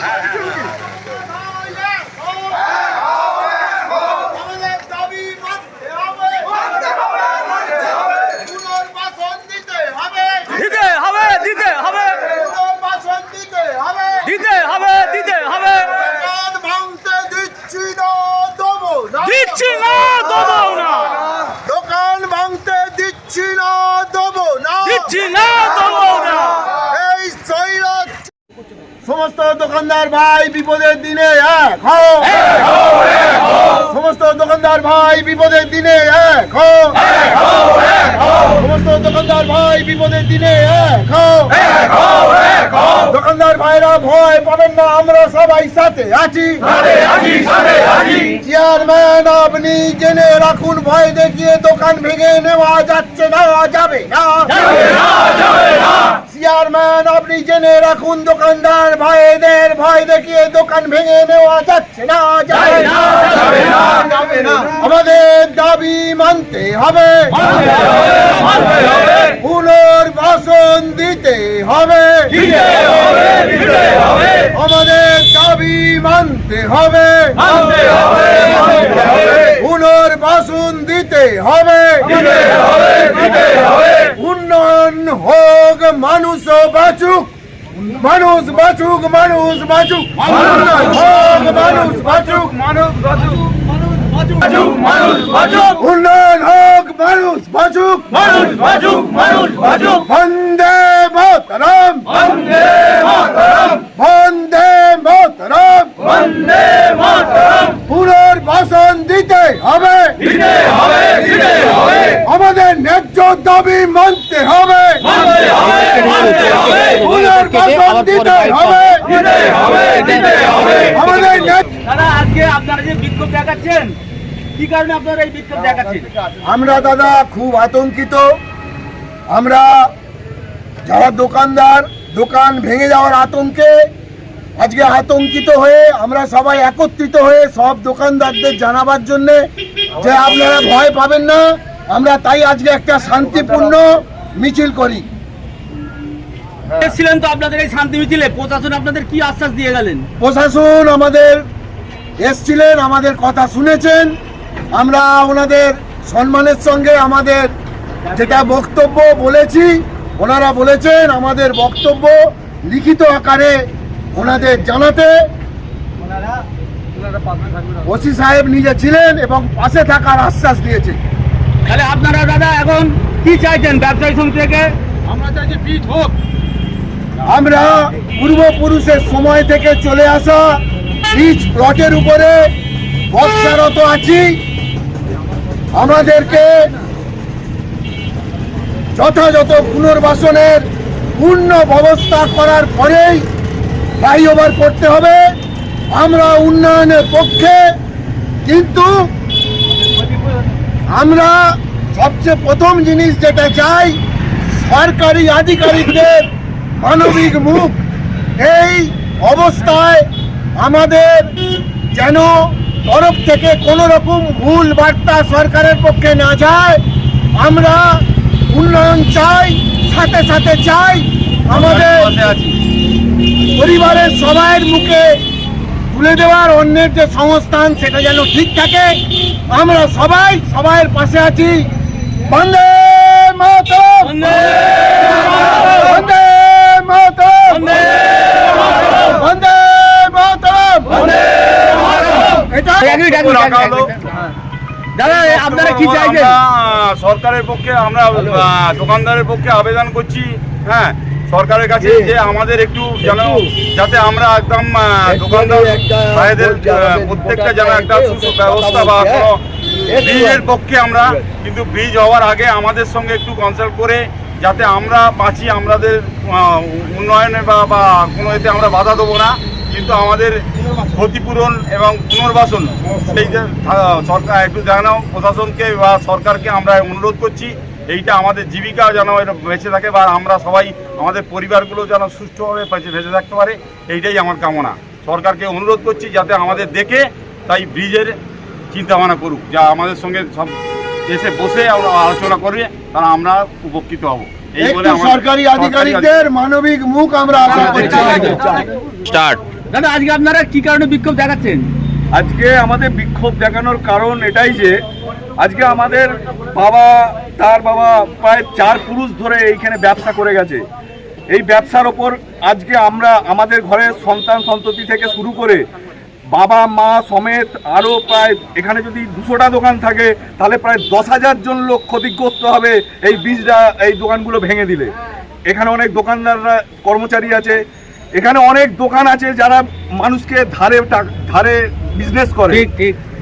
Yeah. সমস্ত দোকানদার ভাই বিপদের দিনে এক হও। সমস্ত দোকানদার ভাই বিপদের দিনে এক হও। সমস্ত দোকানদার ভাই বিপদের দিনে এক হও। দোকানদার ভাইরা ভয় পাবেন না আমরা সবাই সাথে আছি। চেয়ারম্যান আপনি জেনে রাখুন ভয় দেখিয়ে দোকান ভেঙে নেওয়া যাচ্ছে না যাবে না। চেয়ারম্যান আপনি জেনে রাখুন দোকানদার ভাইদের ভয় দেখিয়ে দোকান ভেঙে নেওয়া যাচ্ছে না যাবে না আমাদের দাবি মানতে হবে। পুনর্বাসন দিতে হবে। আমাদের দাবি মানতে হবে। পুনর্বাসন দিতে হবে। উন্নয়ন হোক। মানুষ বাঁচুক মানুষ বাঁচুক মানুষ বাঁচুক। মানুষ বাঁচুক মানুষ উন্নয়ন হোক মানুষ বাঁচুক। মানুষ বাঁচুক মানুষ বাঁচুক। বন্দে মাতরম। বন্দে মাতরম। বন্দে মাতরম। বন্দে মাতরম। পুনর্বাসন দিতে হবে। দিতে হবে দিতে হবে। আমাদের ন্যায্য দাবি মানতে হবে। মানতে হবে। পুনর্বাসন দিতে হবে দিতে হবে দিতে হবে। আমাদের ন্যায্য দাদা আজকে আপনারা যে বিক্ষোভ দেখাচ্ছেন কি কারণে আপনারা এই বিক্ষোভ দেখাচ্ছেন? আমরা দাদা খুব আতঙ্কিত। আমরা যারা দোকানদার দোকান ভেঙে যাওয়ার আতঙ্কে আজকে আতঙ্কিত হয়ে আমরা সবাই একত্রিত হয়ে সব দোকানদারদের জানাবার জন্যে যে আপনারা ভয় পাবেন না। আমরা তাই আজকে একটা শান্তিপূর্ণ মিছিল করি। এসেছিলেন তো আপনাদের এই শান্তি মিছিলে। প্রশাসন আপনাদের কি আশ্বাস দিয়ে গেলেন? প্রশাসন আমাদের এসছিলেন আমাদের কথা শুনেছেন। আমরা ওনাদের সম্মানের সঙ্গে আমাদের যেটা বক্তব্য বলেছি ওনারা বলেছেন আমাদের বক্তব্য লিখিত আকারে ওনাদের জানাতে ওসি সাহেব নিজে ছিলেন এবং পাশে থাকার আশ্বাস দিয়েছে তাহলে আপনারা দাদা এখন কি চাইছেন ব্যবসায়ী সমিতি থেকে? আমরা পূর্বপুরুষের সময় থেকে চলে আসা বীজ প্লটের উপরে বর্ষারত আছি। আমাদেরকে যথাযথ পুনর্বাসনের পূর্ণ ব্যবস্থা করার পরেই ফ্লাইওভার করতে হবে। আমরা উন্নয়নের পক্ষে, কিন্তু আমরা সবচেয়ে প্রথম জিনিস যেটা চাই, সরকারি আধিকারিকদের মানবিক মুখ। এই অবস্থায় আমাদের যেন তরফ থেকে কোনো রকম ভুল বার্তা সরকারের পক্ষে না যায় আমরা উন্নয়ন চাই সাথে সাথে চাই আমাদের পরিবারের সবাইয়ের মুখে তুলে দেওয়ার অন্যের যে সংস্থান সেটা যেন ঠিক থাকে। আমরা সবাই সবাইয়ের পাশে আছি। বন্দে মাতরম! বন্দে মাতরম। বন্দে মাতরম। এটা দাদা আপনারা কি চাইছেন? সরকারের পক্ষে আমরা দোকানদারের পক্ষে আবেদন করছি হ্যাঁ। সরকারের কাছে যে আমাদের একটু যেন যাতে আমরা একদম দোকানদার ভাইদের প্রত্যেকটা যেন একটা ব্যবস্থা বা কোনো ব্রিজের পক্ষে আমরা কিন্তু ব্রিজ হওয়ার আগে আমাদের সঙ্গে একটু কনসাল্ট করে যাতে আমরা বাঁচি আমাদের উন্নয়নে বা বা কোনো এতে আমরা বাধা দেবো না। কিন্তু আমাদের ক্ষতিপূরণ এবং পুনর্বাসন, সেই সরকার, একটু জানাও প্রশাসনকে বা সরকারকে আমরা অনুরোধ করছি, এইটা আমাদের জীবিকা যেন বেঁচে থাকে বা আমরা সবাই, আমাদের পরিবারগুলো যেন সুষ্ঠুভাবে বেঁচে বেঁচে থাকতে পারে, এইটাই আমার কামনা। সরকারকে অনুরোধ করছি যাতে আমাদের দেখে তাই ব্রিজের চিন্তা ভাবনা করুক, যা আমাদের সঙ্গে সব এসে বসে আমরা আলোচনা করবে তারা আমরা উপকৃত হব। এই বলে সরকারি আধিকারিকদের মানবিক মুখ আমরা আশা করছি। স্টার্ট। দাদা আজকে আপনারা কি কারণে বিক্ষোভ দেখাচ্ছেন? আজকে আমাদের বিক্ষোভ দেখানোর কারণ এটাই যে আজকে আমাদের বাবা তার বাবা প্রায় চার পুরুষ ধরে এইখানে ব্যবসা করে গেছে। এই ব্যবসার ওপর আজকে আমরা আমাদের ঘরের সন্তান সন্ততি থেকে শুরু করে বাবা, মা সমেত আরও প্রায় এখানে যদি দুশোটা দোকান থাকে, তাহলে প্রায় দশ হাজার জন লোক ক্ষতিগ্রস্ত হবে এই বীজটা, এই দোকানগুলো ভেঙে দিলে। এখানে অনেক দোকানদাররা, কর্মচারী আছে। এখানে অনেক দোকান আছে যারা মানুষকে ধারে ধারে বিজনেস করে।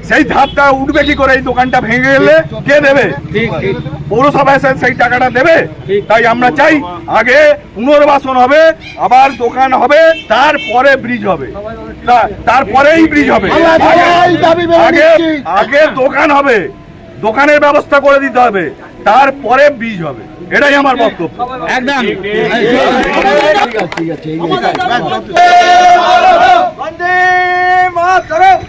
সেই ধাপটা উঠবে কি করে? এই দোকানটা ভেঙে গেলে কে দেবে? ঠিক ঠিক। পৌরসভা এসে সেই টাকাটা দেবে? তাই আমরা চাই আগে পুনর্বাসন হবে আবার দোকান হবে তারপরে ব্রিজ হবে। তারপরেই ব্রিজ হবে। আগে আগে দোকান হবে। দোকানের ব্যবস্থা করে দিতে হবে। তারপরে ব্রিজ হবে। এটাই আমার বক্তব্য। একদম। বন্দে মাতরম।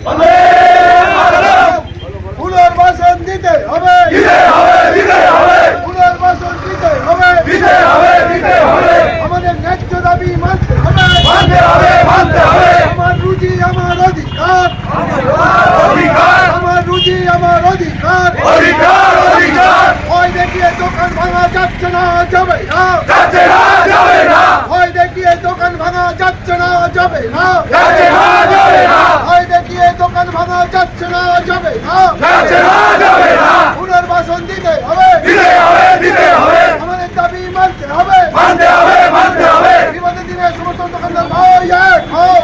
ভয় দেখিয়ে দোকান ভাঙা যাচ্ছে না যাবে না। পুনর্বাসন দিতে হবে। আমাদের দাবি মানতে হবে। মানতে হবে মানতে হবে। বিপদের দিনে সমস্ত দোকানদার ভাই এক হোক